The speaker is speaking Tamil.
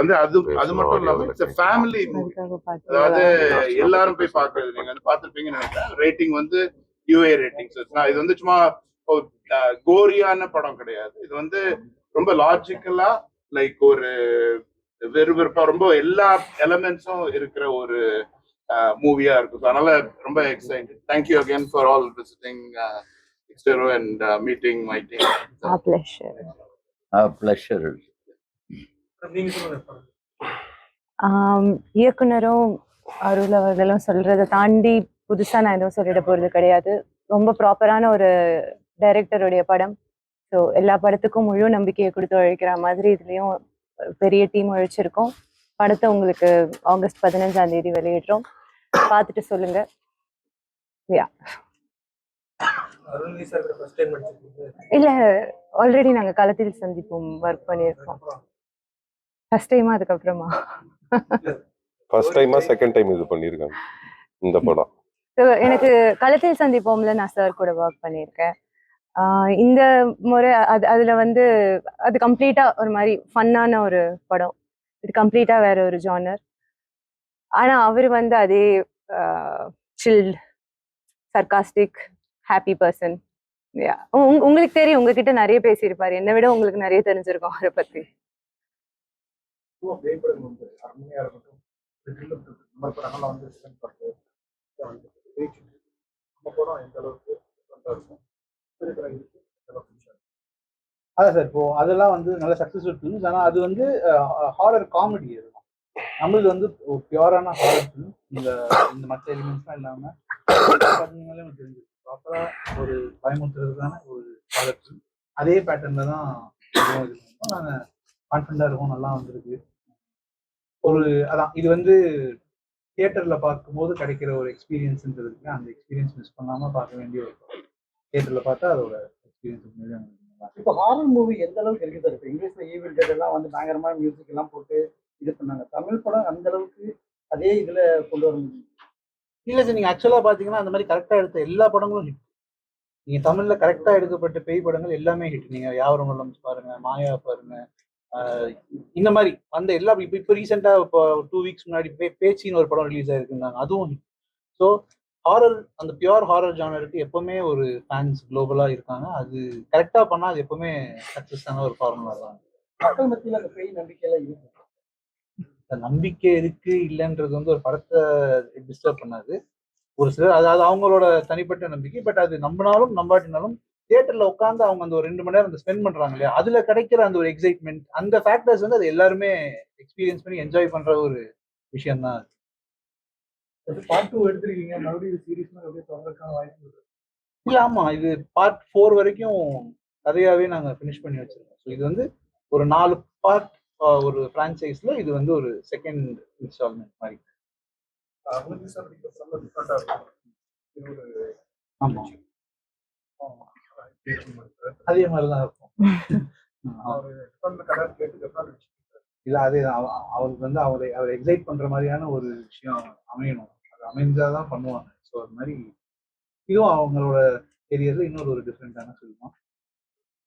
வந்து அது அது மட்டும் இல்லாம இட்ஸ் ஃபேமிலி அதாவது எல்லாரும் போய் பார்க்கறது. நீங்க வந்து பார்த்திருப்பீங்கன்னு நினைக்கிறேன். ரேட்டிங் வந்து யூஏ ரேட்டிங் இது வந்து சும்மா கோரியான படம் கிடையாது. இது வந்து ரொம்ப லாஜிக்கலா லைக் ஒரு வெறுவெறுப்பா ரொம்ப எல்லா எலமெண்ட்ஸும் இருக்கிற ஒரு மூவியா இருக்கும். அதனால ரொம்ப excited thank you again for all visiting extero and meeting my team. Pleasure நீங்க சொல்லுங்க படம். ஆம், இயக்குனரும் அருள் அவர்களும் சொல்றதை தாண்டி புதுசா நான் எதுவும் சொல்லிட போறது கிடையாது. ரொம்ப ப்ராப்பரான ஒரு டைரக்டருடைய படம். ஸோ எல்லா படத்துக்கும் முழு நம்பிக்கையை கொடுத்து உழைக்கிற மாதிரி இதுலயும் பெரிய டீம் உழைச்சிருக்கோம். படத்தை உங்களுக்கு ஆகஸ்ட் பதினஞ்சாம் தேதி வெளியிடுறோம். பார்த்துட்டு சொல்லுங்க. இல்ல ஆல்ரெடி நாங்க களத்தில் சந்திப்போம் ஒர்க் பண்ணியிருக்கோம். ஃபர்ஸ்ட் டைமா அதுக்கப்புறமா? ஃபர்ஸ்ட் டைமா செகண்ட் டைம் இது பண்ணிருக்காங்க. இந்த படம். எனக்கு களத்தில் சந்திப்போம்ல நான் சார் கூட ஒர்க் பண்ணியிருக்கேன். ஆஹ் இந்த முறை அது அதுல வந்து அது கம்ப்ளீட்டா ஒரு மாதிரி ஃபன்னான ஒரு படம். இது கம்ப்ளீட்டா வேற ஒரு ஜானர் ஆனா அவர் வந்து அதே சில் சர்காஸ்டிக் ஹாப்பி பர்சன் உங்களுக்கு தெரியும் உங்ககிட்ட நிறைய பேசியிருப்பாரு. என்னை விட உங்களுக்கு நிறைய தெரிஞ்சிருக்கும் அவரை பத்தி. சும்மா பேய்படம் வந்து அருமையா இருக்கட்டும். த்ரில்லர் இருக்கட்டும் நம்ம படங்கள்லாம் வந்து செகண்ட் பண்ணுறது வந்து பேச்சு நம்ம படம் எந்த அளவுக்கு இருக்கும். இருக்கிற இருக்கு எந்த அளவுக்கு அதான் சார் இப்போ அதெல்லாம் வந்து நல்ல சக்ஸஸ்ஃபுல் ஃபிலிம்ஸ் ஆனால் அது வந்து ஹாரர் காமெடி இருக்கும் நம்மளது வந்து ஒரு பியூரான ஹாரர் ஃபிலிம் இந்த இந்த மற்ற எலிமெண்ட்ஸ்லாம் இல்லாமல் பார்த்தீங்கன்னாலே எனக்கு தெரிஞ்சு ப்ராப்பராக ஒரு பயமுறுத்துறதுக்கான ஒரு ஹாரர் ஃபிலிம் அதே பேட்டர்னில் தான் நாங்கள் கான்ஃபிடண்டாக இருக்கும் நல்லா வந்திருக்கு. ஒரு அதான் இது வந்து தியேட்டரில் பார்க்கும்போது கிடைக்கிற ஒரு எக்ஸ்பீரியன்ஸ்ன்றது இருக்கு அந்த எக்ஸ்பீரியன்ஸ் மிஸ் பண்ணாமல் பார்க்க வேண்டிய ஒரு தியேட்டரில் பார்த்தா அதோட எக்ஸ்பீரியன்ஸ். இப்போ ஹாரர் மூவி எந்த அளவுக்கு இருக்குது சார் இப்போ இங்கிலீஷ்ல ஈவில் டெட் எல்லாம் வந்து பயங்கரமான மியூசிக் எல்லாம் போட்டு இது பண்ணாங்க. தமிழ் படம் அந்த அளவுக்கு அதே இதுல கொண்டு வர முடியும்? இல்லை சார் நீங்கள் ஆக்சுவலாக பார்த்தீங்கன்னா அந்த மாதிரி கரெக்டாக எடுத்த எல்லா படங்களும் ஹிட் நீங்கள் தமிழில் கரெக்டாக எடுக்கப்பட்ட பேய் படங்கள் எல்லாமே ஹிட் நீங்கள் யாவரும் உள்ளம் பாருங்க மாயா பாருங்க ஆஹ் இந்த மாதிரி அந்த எல்லா இப்போ இப்போ ரீசெண்டாக இப்போ டூ வீக்ஸ் முன்னாடி பே பேச்சின்னு ஒரு படம் ரிலீஸ் ஆயிருக்குன்னாங்க அதுவும் ஸோ ஹாரர் அந்த பியூர் ஹாரர் ஜானருக்கு எப்பவுமே ஒரு ஃபேன்ஸ் குளோபலாக இருக்காங்க. அது கரெக்டாக பண்ணால் அது எப்பவுமே சக்ஸஸான ஒரு ஃபார்முலா தான். மக்கள் மத்தியில் அந்த பேய் நம்பிக்கையெல்லாம் இருக்கு. அந்த நம்பிக்கை இருக்கு இல்லைன்றது வந்து ஒரு படத்தை டிஸ்டர்ப் பண்ணாது. ஒரு சிலர் அதாவது அவங்களோட தனிப்பட்ட நம்பிக்கை பட் அது நம்பினாலும் நம்பாட்டினாலும் தியேட்டர்ல உட்காந்து அவங்க அந்த ஒரு ரெண்டு மணி நேரம் அந்த ஸ்பெண்ட் பண்றாங்க இல்லையா? அதுல கிடைக்கிற அந்த ஒரு எக்ஸைட்மெண்ட் அந்த ஃபேக்டர்ஸ் வந்து அது எல்லாருமே எக்ஸ்பீரியன்ஸ் பண்ணி என்ஜாய் பண்ற ஒரு விஷயம் தான் பார்ட் டூ எடுத்திருக்கீங்க. மறுபடியும் சீரிஸ்னா அப்படியே தொடர்றதுக்கான வாய்ப்பு இருக்கு. இல்ல ஆமா. இது பார்ட் ஃபோர் வரைக்கும் கதையாவே நாங்க ஃபினிஷ் பண்ணி வச்சிருக்கோம். ஸோ இது வந்து ஒரு நாலு பார்ட் ஒரு ஃப்ரான்ச்சைஸ்ல இது வந்து ஒரு செகண்ட் இன்ஸ்டால்மெண்ட் மாதிரி. அருள்நிதி சார் நீங்க சொல்ல டிஃப்ரெண்டா இருக்கும் இது ஒரு ஆமா பேச்சு அதே மாதிரி தான் இருக்கும் இல்ல அதே அவருக்கு வந்து அவரை அவரை எக்ஸைட் பண்ற மாதிரியான ஒரு விஷயம் அமையணும். அது அமைஞ்சாதான் பண்ணுவாங்க. ஸோ அது மாதிரி இதுவும் அவங்களோட கெரியர்ல இன்னொரு ஒரு டிஃப்ரெண்டான சொல்லுவோம்.